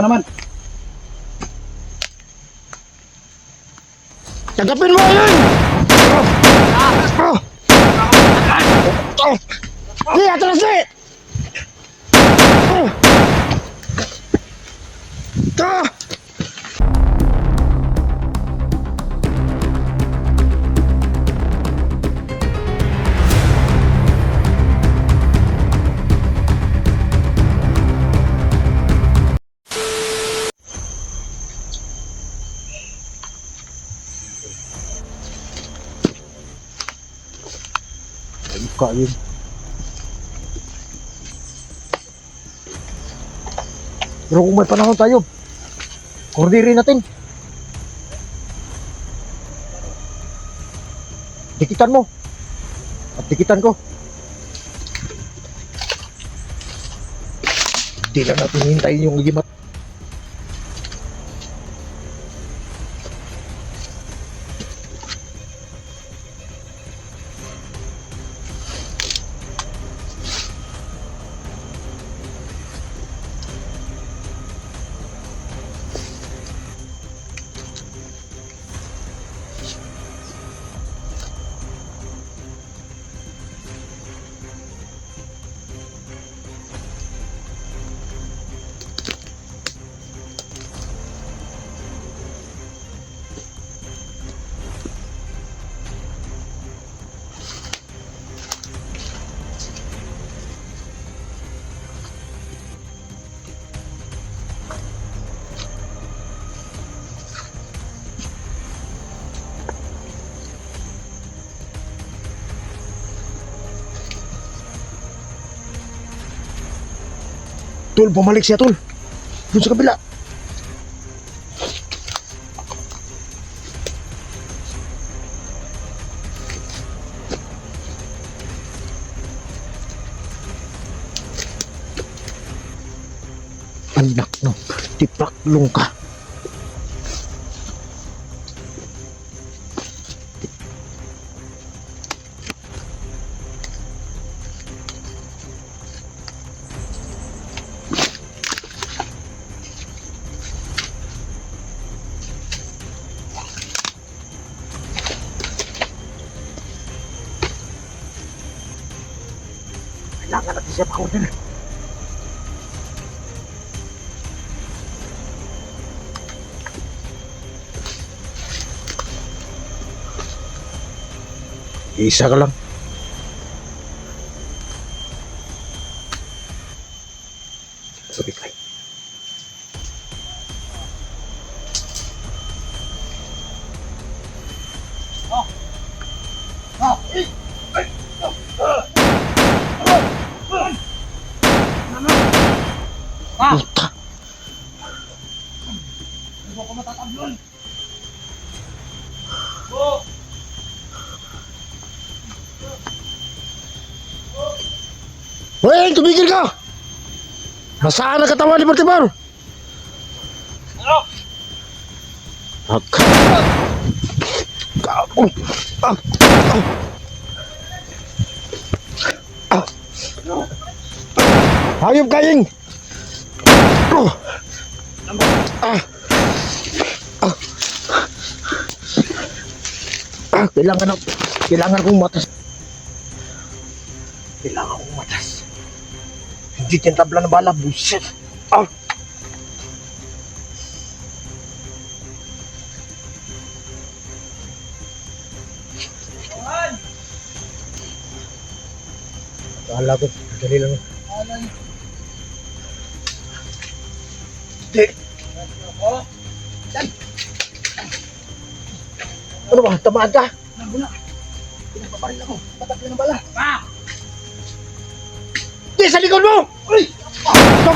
naman. Tagapin mo yun! Di, atras di! Ah! Buka yun. Pero kung may panahon tayo, kordirin natin. Dikitan mo. At dikitan ko. Hindi lang natin hintayin yung limat. Tol, bumalik siya, Tol. Doon sa kabila. Anak no, tipaklong ka. Isa ka lang. Sorry, kay. Oh! Oh! Ay! Tumigil ka! Nasaan ang katawan ni Baltimore? Ano? Ak. Kapo. Ah. Ah. Ah. Hayop kaying. Oh. Ah. Ah. Ah, kailangan na, kailangan kong matas. Kailangan kong matas. Hindi tintabla ng bala, bullshit. Ah. Kala ko, dali lang. Di. Ano ba? Tamaan ka? Nabuna. Pinapaparil ako. Patak na ng bala. Pa! Di, sa likod mo! 哎，放、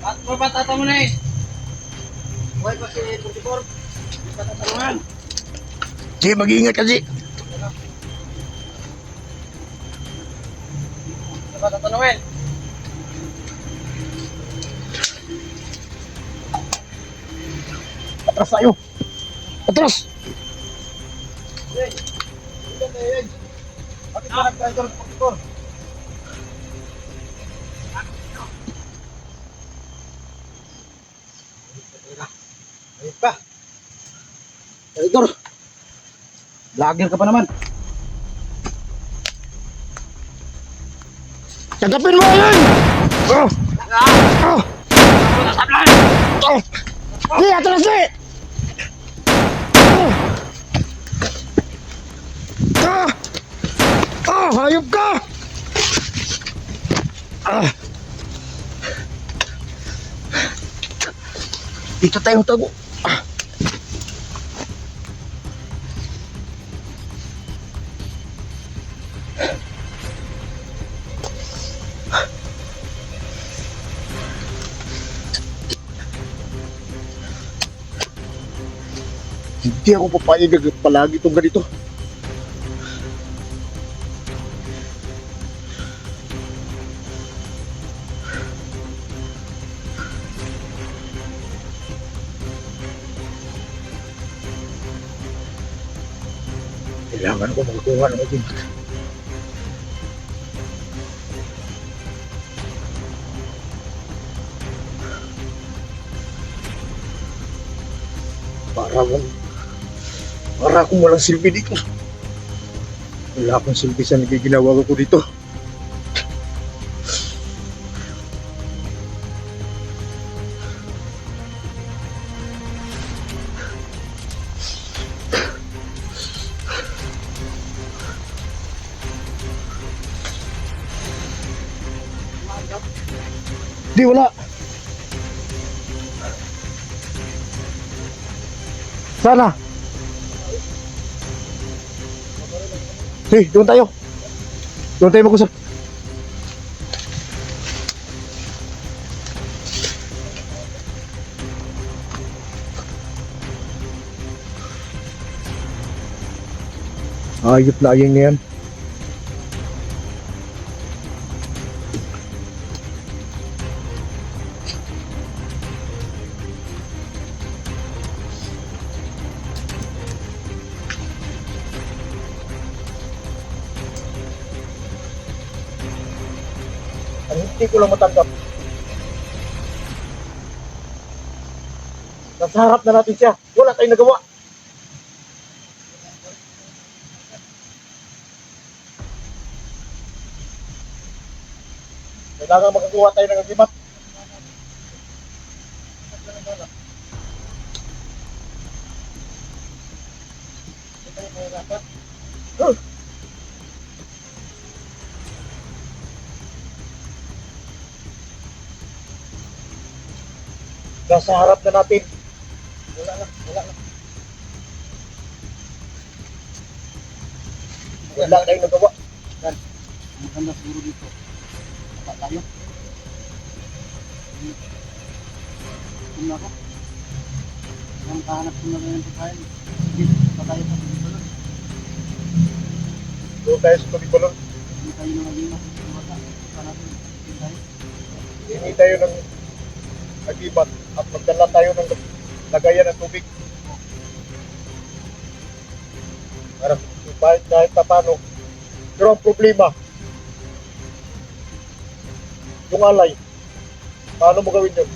nilagay? No! Buhay pa pa siya? At mo na eh! Buhay pa si 44. Patatanungan. Sige, mag-iingat kasi. Patatanungan. Atras tayo. Atras. Hey, ilan na yun? Bakit ka nag-idol sa 44? Ayun pa. Idol. Vlogger ka pa naman. Tagapin mo yun! Oh! Oh! Oh! Di, atras di! Oh! Ah! Ah, hayop ka! Ah! Dito tayo tago. Hindi ako papayag palagi itong ganito. Kailangan ko magkuha ng agimat. Para akong para akong walang silbi dito. Wala akong silbi sa nagiginawa ko dito. Di wala. Sana. Hey, doon tayo. Doon tayo mag-usap. Ayop ayun na yan. Hindi ko lang matanggap. Nasa harap na natin siya. Wala tayong nagawa. Kailangan makakuha tayo ng agimat. Nasa harap na natin. Wala na, wala na. Wala na tayong nagawa. Ang maganda siguro dito. Baka tayo. Kung ako. Ang kahanap ko na rin ng pagkain. Dito, pa tayo sa lang. Doon tayo sa tubig balon. Hindi tayo na. Sa natin. Hindi tayo. Hindi tayo ng agimat at magdala tayo ng lagayan ng tubig. Para kahit kahit pa paano. Pero ang problema, yung alay, paano mo gawin yun?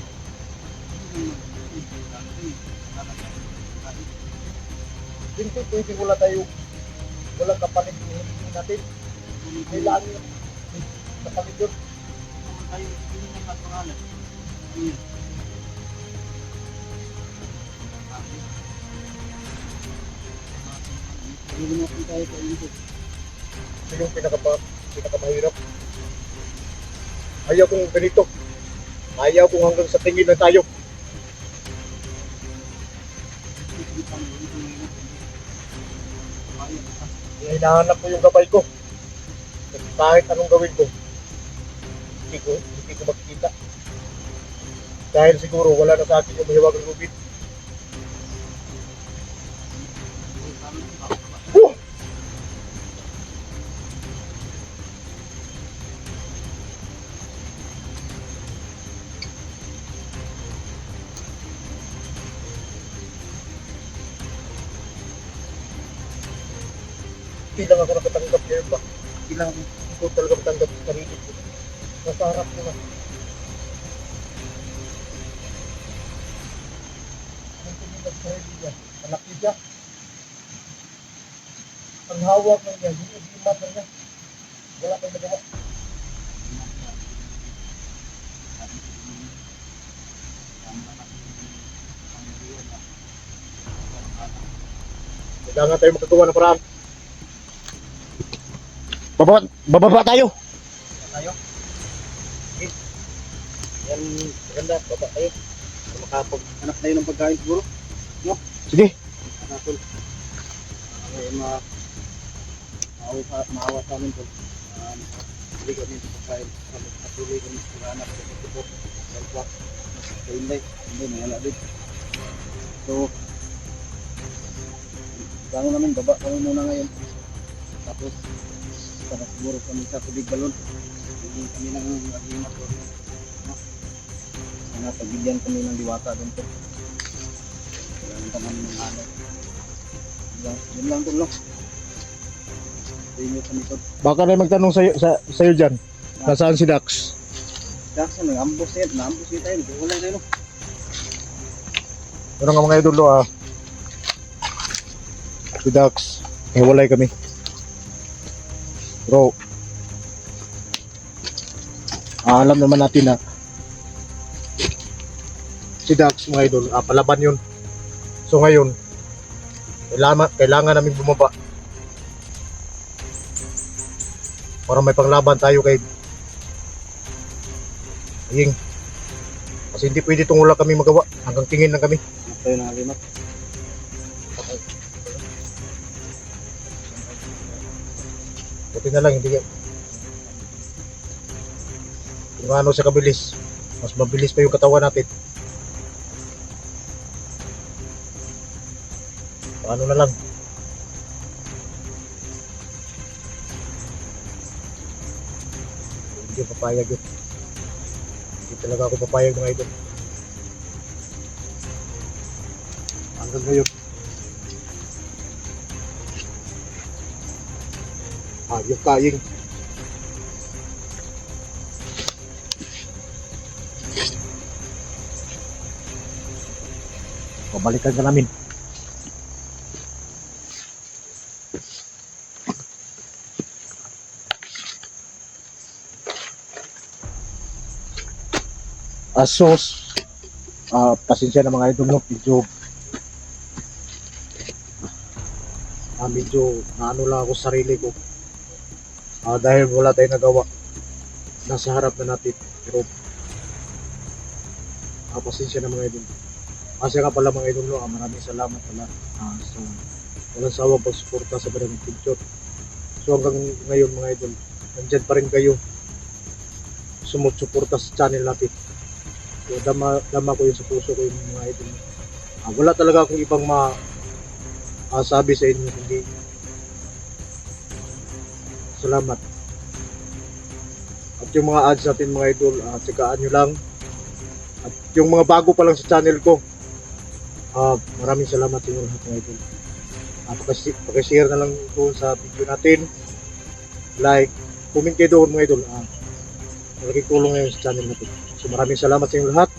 Hindi pwede wala tayo, walang kapalit natin. Kailangan yun. Kapalit yun. tayo. Hindi na. Ayun. Hindi natin tayo ilog. Ito yung pinaka, pinakamahirap. Ayaw kong ganito. Ayaw kong hanggang sa tingin na tayo. Hinahanap ko yung gabay ko. Kahit anong gawin ko, hindi ko, hindi ko makikita. Dahil siguro wala na sa akin yung mahiwagang lubid. Hindi lang ako nakatanggap niya ba? Hindi lang ako talaga matanggap sa sarili ko. Nasa harap ko na. Ang tumulad sa niya, anak niya. Ang hawak ng niya, yung ulimat na niya. Wala kang nagawa. Kailangan tayo makagawa ng paraan. Bababa, bababa tayo. tayo. Okay. Yan, maganda. Baba tayo. Makapag anak tayo ng pagkain siguro. Sige. Anakol. Ay, ma maawa, sa- maawa sa amin po. Um, hindi kami sa pagkain. Patuloy kami sa paghanap sa pagkupo. Kalpa. Sa Inday. Inday, may ala din. So, Gano'n namin, baba kami muna ngayon. Tapos, para siguro kami sa tubig balon. Hindi kami nang agreement ko. Sana pagbigyan kami ng diwata doon po. Wala nang taman ng ano. Yun, yun lang. Sa inyo kami ko. Baka na magtanong sa'yo, sa, sa'yo dyan. Nasaan si Dax? Jackson, nag-ambos yan. Na-ambos yan tayo. Wala tayo. no? Ano nga mga idolo ah. Si Dax. Hiwalay kami. Bro. Ah, alam naman natin na si Dax mga idol, ah, palaban yun. So ngayon, kailangan, kailangan namin bumaba para may panglaban tayo kay Ying. Kasi hindi pwede itong wala kami magawa. Hanggang tingin lang kami. Tayo ng alimat. Buti na lang, hindi Kung ano sa kabilis, mas mabilis pa yung katawan natin. Paano na lang? Hindi papayag yun. Hindi talaga ako papayag mga idol. Hanggang ngayon. Ah, yung kaing. Pabalikan ka namin. Asos. Ah, pasensya na mga idol no, medyo ah, medyo naano lang ako sa sarili ko. Ah, dahil wala tayong nagawa. Nasa harap na natin. Pero ah, pasensya na mga idol. Kasi nga pala mga idol, ah, maraming salamat pala ah, sa walang sawang pagsuporta sa Barangay Picture. So hanggang ngayon mga idol, nandyan pa rin kayo sumusuporta sa channel natin. So dama, dama ko yun sa puso ko yung mga idol. Ah, wala talaga akong ibang ma sabi sa inyo, hindi salamat. At yung mga ads natin mga idol, uh, tsagaan nyo lang. At yung mga bago pa lang sa channel ko, ah maraming salamat sa inyo lahat mga idol. Uh, pakisi- pakishare na lang doon sa video natin. Like, comment kayo doon mga idol. Uh, malaking tulong ngayon sa channel natin. So maraming salamat sa inyo lahat.